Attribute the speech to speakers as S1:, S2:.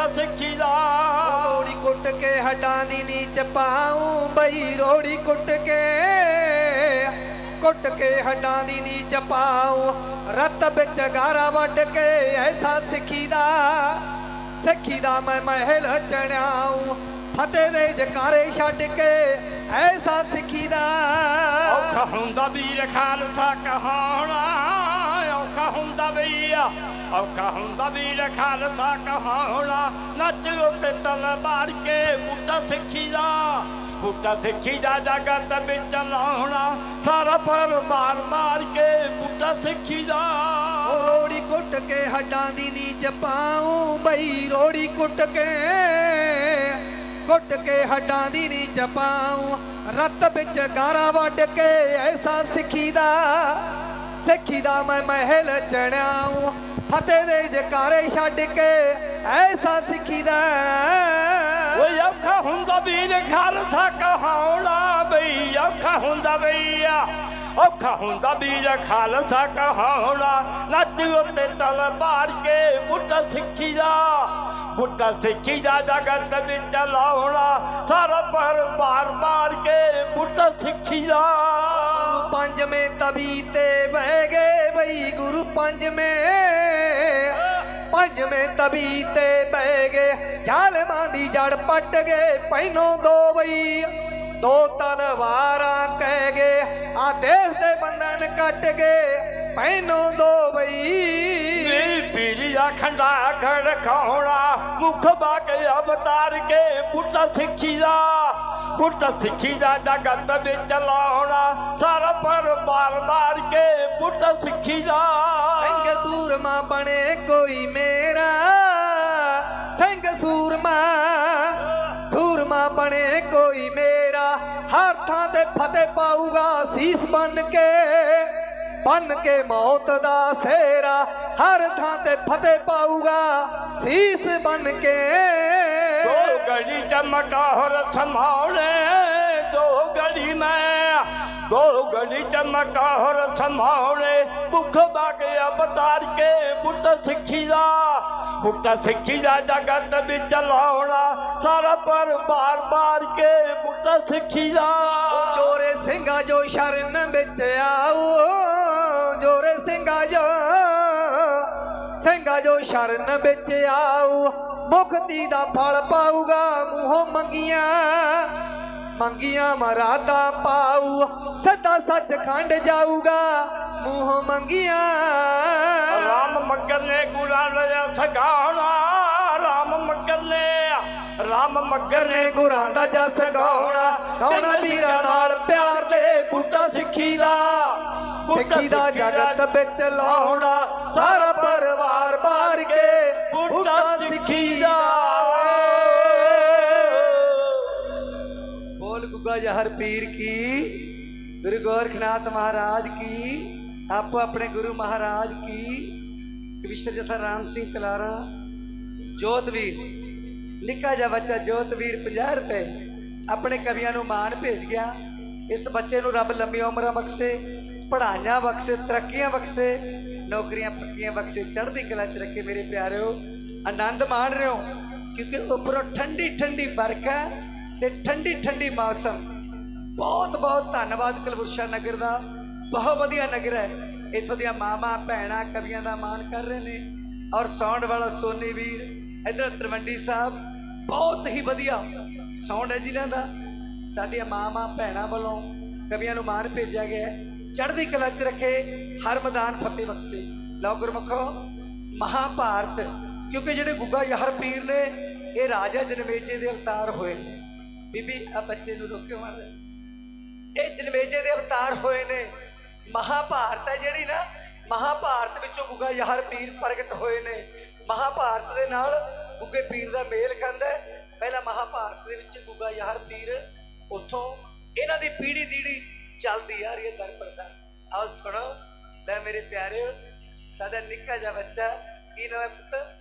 S1: ਬੂਟਾ ਸਿੱਖੀ ਦਾ।
S2: ਰੋੜੀ ਕੁੱਟ ਕੇ ਹੱਡਾਂ ਦੀ ਨੀਚ ਪਾਉ ਬਈ ਰੋੜੀ ਕੁੱਟ ਕੇ। ਕੁੱਟ ਕੇ ਹੱਡਾਂ ਦੀ ਨੀਚ ਪਾਉ ਰਤ ਵਿੱਚ ਗਾਰਾ ਵੱਢ ਕੇ ਐਸਾ ਸਿੱਖੀ ਦਾ। ਸਿੱਖੀ ਦਾ ਮੈਂ ਮਹਿਲ ਚਣਾਉ ਫਤਿਹ ਦੇ ਜਕਾਰੇ ਛੱਡ ਕੇ ਐਸਾ ਸਿੱਖੀ ਦਾ।
S1: ਔਖਾ ਹੁੰਦਾ ਵੀਰ ਖਾਲਸਾ ਕਹਾਉਣਾ। ਔਖਾ ਹੁੰਦਾ ਬਈਆ ਔਖਾ ਹੁੰਦਾ ਵੀਰ ਖਾਲਸਾ ਕਹਾਉਣਾ, ਨੱਚ ਉੱਤੇ ਤਲਵਾਰ ਕੇ ਬੂਟਾ ਸਿੱਖੀ ਦਾ। ਬੂਟਾ ਸਿੱਖੀ ਦਾ ਜਗਤ ਵਿੱਚ ਲਾਉਣਾ, ਸਾਰਾ ਪਰਿਵਾਰ ਮਾਰ ਕੇ ਬੂਟਾ ਸਿੱਖੀ ਦਾ।
S2: ਰੋੜੀ ਕੁੱਟ ਕੇ ਹੱਡਾਂ ਦੀ ਨੀਚ ਪਾਉ, ਬਈ ਰੋੜੀ ਕੁੱਟ ਕੇ। ਕੁੱਟ ਕੇ ਹੱਡਾਂ ਦੀ ਨੀਚ ਪਾਉ, ਰੱਤ ਵਿੱਚ ਗਾਰਾ ਵੱਢ ਕੇ ਐਸਾ ਸਿੱਖੀ ਦਾ। ਸਿੱਖੀ ਦਾ ਮੈਂ ਮਹਿਲ ਚਣਾਉ ਫਤਿਹ ਦੇ ਜਕਾਰੇ ਛੱਡ ਕੇ ਐਸਾ ਸਿੱਖੀ ਦਾ।
S1: ਓਏ ਔਖਾ ਹੁੰਦਾ ਵੀਰ ਖਾਲਸਾ ਕਹਾਉਣਾ ਬਈ, ਔਖਾ ਹੁੰਦਾ ਬਈਆ। ਔਖਾ ਹੁੰਦਾ ਵੀਰ ਖਾਲਸਾ ਕਹਾਉਣਾ। ਨੱਚ ਉੱਤੇ ਤਲਵਾਰ ਕੇ ਬੁੱਟਾ ਸਿੱਖੀ ਦਾ। ਬੁੱਟਾ ਸਿੱਖੀ ਦਾ ਜਗਤ ਵਿੱਚ ਲਾਉਣਾ। ਸਾਰਾ ਪਰ ਮਾਰ ਕੇ ਬੁੱਟਾ ਸਿੱਖੀ ਦਾ।
S2: ਪੰਜਵੇਂ ਤਵੀ ਤੇ ਬਹਿ ਗਏ ਬਈ ਗੁਰੂ ਪੰਜਵੇਂ। ਪੰਜਵੇਂ ਤਵੀ ਤੇ ਬਹਿ ਗਏ। ਜ਼ਾਲਮਾਂ ਦੀ ਜੜ ਪੱਟ ਗਏ ਪੈਨੋਂ ਦੋ ਬਈ। ਦੋ ਤਲਵਾਰਾਂ ਕਹਿ ਗਏ। ਆ ਦੇਸ਼ ਦੇ ਬੰਧਨ ਕੱਟ ਗਏ ਪੈਨੋਂ ਦੋ ਬਈ।
S1: ਨੀ ਪੀੜੀਆ ਖੰਡਾ ਖੜਕਾਉਣਾ ਮੁਖ ਬਾਕੇ ਅਵਤਾਰ ਕੇ ਬੁੱਢਾ ਸਿੱਖੀ ਦਾ। ਬੁੱਢਾ ਸਿੱਖੀ ਦਾ ਜਗਤ ਵਿੱਚ ਲਾਉਣਾ, ਸਾਰਾ ਬਾਰ ਮਾਰ ਕੇ ਬੁੱਢਾ ਸਿੱਖੀ ਦਾ।
S2: ਸਿੰਘ ਸੂਰਮਾ ਬਣੇ ਕੋਈ ਮੇਰਾ, ਸਿੰਘ ਸੂਰਮਾ ਸੂਰਮਾ ਬਣੇ ਕੋਈ ਮੇਰਾ। ਹਰ ਥਾਂ ਤੇ ਫਤਿਹ ਪਾਊਗਾ ਸੀਸ ਬਨ ਕੇ ਬਨ ਕੇ ਮੌਤ ਦਾ ਸੇਰਾ। ਹਰ ਥਾਂ ਤੇ ਫਤਿਹ ਪਾਊਗਾ, ਸੀਸ ਬਨ ਕੇ
S1: ਗੜੀ ਚਮਕਾ ਹੋਰ ਸਮਾਉਣੇ ਦੋ ਗੜੀ ਮੈਂ, ਦੋ ਗੜੀ ਚਮਕਾ ਹੋਰ ਸਮਾਉਣੇ ਭੁੱਖ ਬਾਗਿਆ ਬਤਾਰ ਕੇ ਬੁੱਢਾ ਸਿੱਖੀ ਦਾ, ਬੁੱਢਾ ਸਿੱਖੀ ਦਾ ਜਗਤ ਵਿੱਚ ਲਾਉਣਾ। ਸਾਰਾ ਪਰ ਬਾਰ ਬਾਰ ਕੇ ਬੁੱਢਾ ਸਿੱਖੀ ਦਾ।
S2: ਉਹ ਜੋਰੇ ਸਿੰਘਾ ਜੋ ਸ਼ਰਨ ਵਿੱਚ ਆਓ, ਜੋਰੇ ਸਿੰਘਾ ਜੋ ਸਿੰਘਾ ਜੋ ਸ਼ਰਨ ਵਿੱਚ ਆਓ। ਮੁਕਤੀ ਦਾ ਫਲ ਪਾਊਗਾ ਮੂੰਹੋਂ ਮੰਗੀਆਂ ਮੰਗੀਆਂ ਮਰਾਦਾ ਪਾਊ। ਸਦਾ ਸੱਚਖੰਡ ਜਾਊਗਾ ਮੂੰਹੋਂ ਮੰਗੀਆਂ।
S1: ਰਾਮ ਮੱਗਰ ਨੇ ਗੁਰਾਂ ਲਿਆ ਸਗਾਉਣਾ ਰਾਮ ਮੱਗਰ ਨੇ ਰਾਮ ਮੱਗਰ ਨੇ
S2: ਗੁਰਾਂ ਦਾ ਜਸ ਗਾਉਣਾ ਗਾਉਣਾ ਵੀਰਾਂ ਨਾਲ ਪਿਆਰ ਦੇ। ਬੂਟਾ ਸਿੱਖੀ ਦਾ ਸਿੱਖੀ ਦਾ ਜਗਤ ਵਿੱਚ ਲਾਉਣਾ। ਸਾਰਾ ਪਰਿਵਾਰ ਬੋਲ ਗੁੱਗਾ ਜਹਰ ਪੀਰ ਕੀ? ਗੁਰੂ ਗੋਰਖਨਾਥ ਮਹਾਰਾਜ ਕੀ? ਆਪੋ ਆਪਣੇ ਗੁਰੂ ਮਹਾਰਾਜ ਕੀ? ਕਵਿਸ਼ਰ ਜਥਾ ਰਾਮ ਸਿੰਘ ਕਲਾਰਾ, ਜੋਤਵੀਰ, ਨਿੱਕਾ ਜਿਹਾ ਬੱਚਾ ਜੋਤਵੀਰ 50 ਰੁਪਏ ਆਪਣੇ ਕਵੀਆਂ ਨੂੰ ਮਾਣ ਭੇਜ ਗਿਆ। ਇਸ ਬੱਚੇ ਨੂੰ ਰੱਬ ਲੰਮੀ ਉਮਰਾਂ ਬਖਸ਼ੇ, ਪੜ੍ਹਾਈਆਂ ਬਖਸ਼ੇ, ਤਰੱਕੀਆਂ ਬਖਸ਼ੇ, ਨੌਕਰੀਆਂ ਪੱਕੀਆਂ ਬਖਸ਼ੇ, ਚੜ੍ਹਦੀ ਕਲਾ 'ਚ ਰੱਖੇ ਮੇਰੇ ਪਿਆਰਿਓ। ਆਨੰਦ ਮਾਣ ਰਹੇ ਹੋ, ਕਿਉਂਕਿ ਉੱਪਰੋਂ ਠੰਡੀ ਠੰਡੀ ਬਰਖਾ ਤੇ ਠੰਡੀ ਠੰਡੀ ਮੌਸਮ। ਬਹੁਤ ਬਹੁਤ ਧੰਨਵਾਦ ਕਲਵੁਰਸ਼ਾ ਨਗਰ ਦਾ। ਬਹੁਤ ਵਧੀਆ ਨਗਰ ਹੈ। ਇੱਥੋਂ ਦੀਆਂ ਮਾਵਾਂ, ਭੈਣਾਂ, ਕਵੀਆਂ ਦਾ ਮਾਣ ਕਰ ਰਹੇ ਨੇ। ਔਰ ਸਾਊਂਡ ਵਾਲਾ ਸੋਨੀ ਵੀਰ, ਇਧਰ ਤਰਵੰਡੀ ਸਾਹਿਬ, ਬਹੁਤ ਹੀ ਵਧੀਆ ਸਾਊਂਡ ਹੈ ਜ਼ਿਲ੍ਹਾ ਦਾ। ਸਾਡੀਆਂ ਮਾਵਾਂ, ਭੈਣਾਂ ਵੱਲੋਂ ਕਵੀਆਂ ਨੂੰ ਮਾਣ ਭੇਜਿਆ ਗਿਆ ਚੜ੍ਹਦੀ ਕਲਾ 'ਚ ਰੱਖੇ ਹਰ ਮੈਦਾਨ ਫਤਿਹ ਬਖਸ਼ੇ। ਲਓ ਗੁਰਮੁਖੋ, ਮਹਾਭਾਰਤ। ਕਿਉਂਕਿ ਜਿਹੜੇ ਗੁੱਗਾ ਯਾਰ ਪੀਰ ਨੇ, ਇਹ ਰਾਜਾ ਜਨਮੇਜੇ ਦੇ ਅਵਤਾਰ ਹੋਏ ਨੇ। ਬੀਬੀ ਆ ਬੱਚੇ ਨੂੰ ਰੋਕਿਓ ਮਾਰ ਇਹ ਜਨਮੇਜੇ ਦੇ ਅਵਤਾਰ ਹੋਏ ਨੇ। ਮਹਾਭਾਰਤ ਹੈ ਜਿਹੜੀ ਨਾ, ਮਹਾਭਾਰਤ ਵਿੱਚੋਂ ਗੁੱਗਾ ਯਾਰ ਪੀਰ ਪ੍ਰਗਟ ਹੋਏ ਨੇ। ਮਹਾਭਾਰਤ ਦੇ ਨਾਲ ਗੁੱਗੇ ਪੀਰ ਦਾ ਮੇਲ ਖਾਂਦਾ ਪਹਿਲਾਂ ਮਹਾਭਾਰਤ ਦੇ ਵਿੱਚ ਗੁੱਗਾ ਯਾਰ ਪੀਰ ਉੱਥੋਂ ਇਹਨਾਂ ਦੀ ਪੀੜੀ ਦੀੜੀ ਚੱਲਦੀ ਆ ਰਹੀ ਹੈ ਦਰ ਪਰ ਆਓ ਸੁਣੋ, ਲੈ ਮੇਰੇ ਪਿਆਰਿਓ, ਸਾਡਾ ਨਿੱਕਾ ਜਿਹਾ ਬੱਚਾ, ਕੀ ਨਾਮ ਹੈ ਪੁੱਤ?